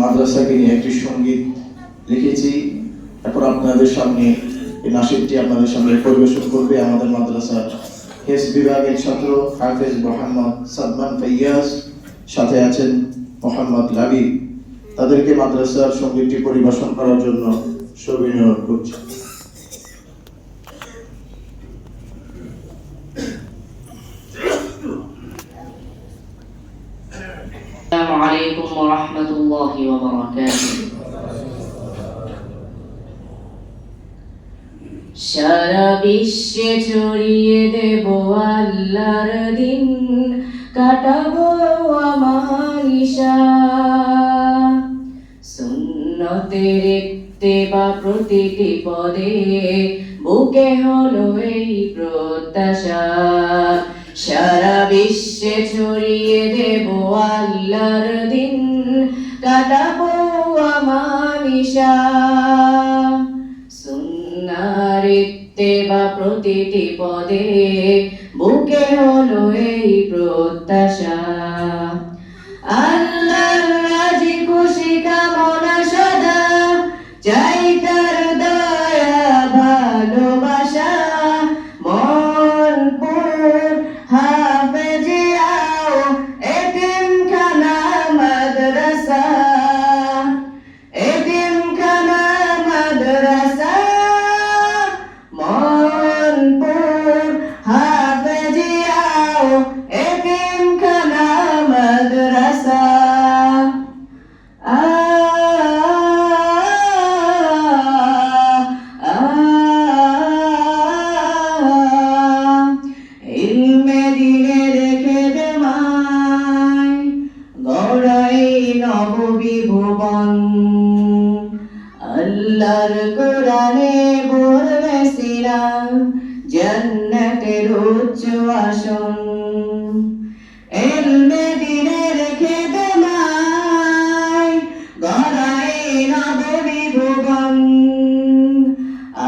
মাদ্রাসাকে নিয়ে একটি সংগীত লিখেছি। এখন আপনাদের সামনে এই নাসিরটি আপনাদের সামনে পরিবেশন করবে আমাদের মাদ্রাসার হেস বিভাগের ছাত্র হাফেজ মোহাম্মদ সাদমান ফাইয়াজ। সাথে আছেন মোহাম্মদ লাবি। তাদেরকে মাদ্রাসার সঙ্গীতটি পরিবেশন করার জন্য সবিনয় করছি। السلام عليكم ورحمة الله وبركاته সারা বিশ্বে ছড়িয়ে দেব আল্লাহর দিন কাটাবো আমার ঈশা সুন্নতের একতে বা প্রতিটি পদে বুকে হলো এই প্রত্যাশা সারা বিশ্বে ছড়িয়ে দেব আল্লাহর দিন কাটাবো প্রতিটি পদে বুকে হলো এই প্রত্যাশা। আল্লাহর রাজি খুশি কামনা সদা, চাই নববী আল্লাহর কোরআনে বলবে সিরা জান্নাতের উচ্চ আসন। এলমে দিনে রেখে মাই গড়াই নববী ভুবন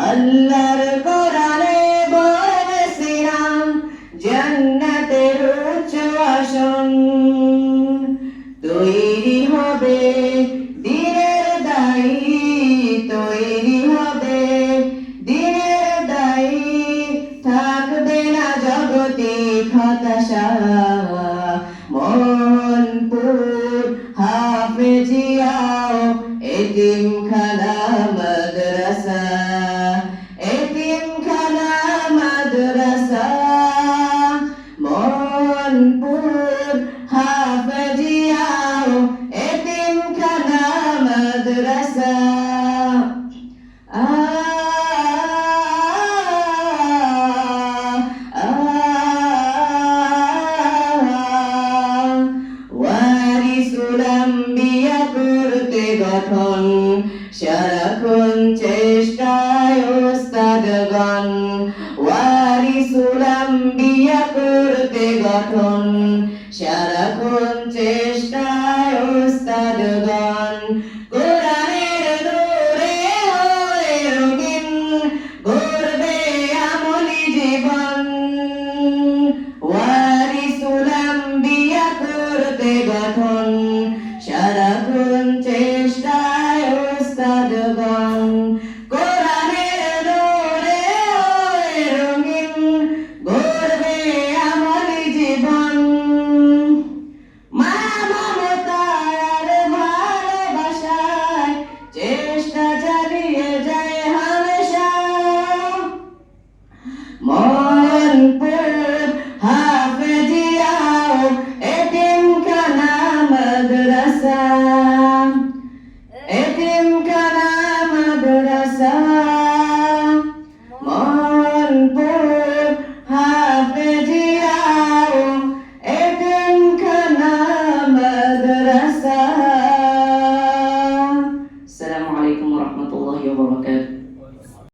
আল্লাহর কোরআনে বলবে সিরা জান্নাতের উচ্চ আসন। ಆಕಾಶ সারাক্ষণ চেষ্টায় ওস্তাদগণ ওয়ারিসুলাম বিয়া করতে গঠন। সারাক্ষণ চেষ্টা casar.